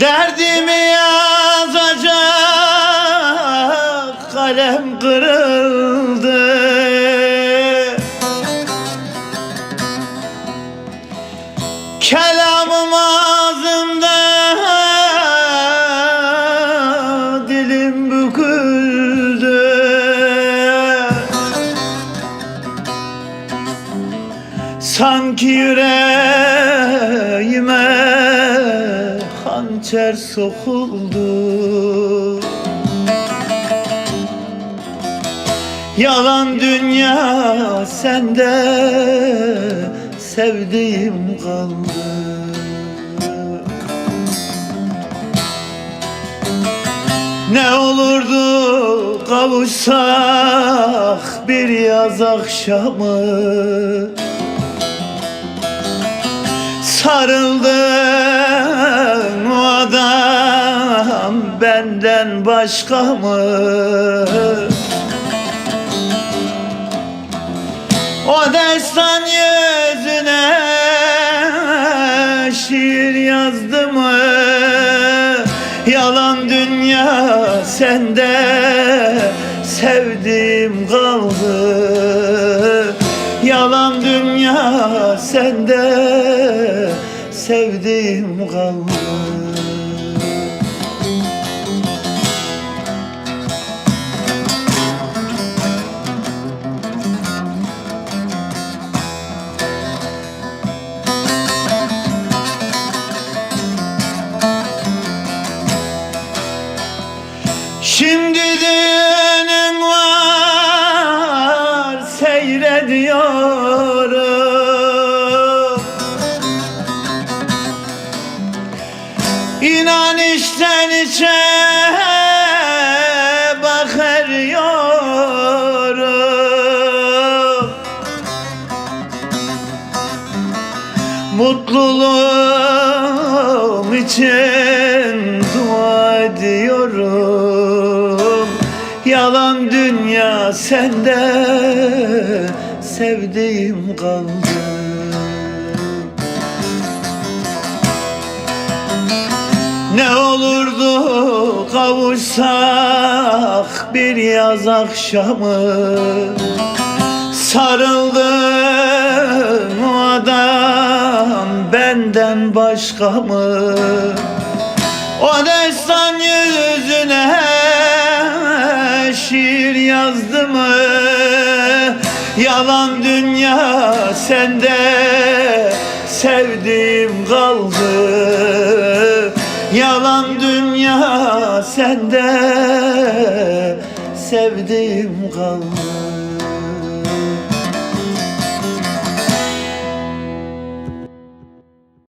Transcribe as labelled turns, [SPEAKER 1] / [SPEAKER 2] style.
[SPEAKER 1] Derdimi yazacak kalem kırıldı. Kelamım ağzımda dilim büküldü. Sanki yüreğime hançer sokuldu. Yalan dünya sende sevdiğim kaldı. Ne olurdu kavuşsak bir yaz akşamı? Sarıldın benden başka mı? O destan yüzüne şiir yazdı mı? Yalan dünya sende sevdiğim kaldı Yalan dünya sende sevdiğim kaldı Şimdi düğünün var seyrediyorum. İnan içten içe bakıyorum Mutluluğum için dünya sende sevdiğim kaldı Ne olurdu kavuşsak bir yaz akşamı Sarıldın o adam benden başka mı? O destan yüzüne yazdı mı? Yalan dünya sende sevdiğim kaldı Yalan dünya sende sevdiğim kaldı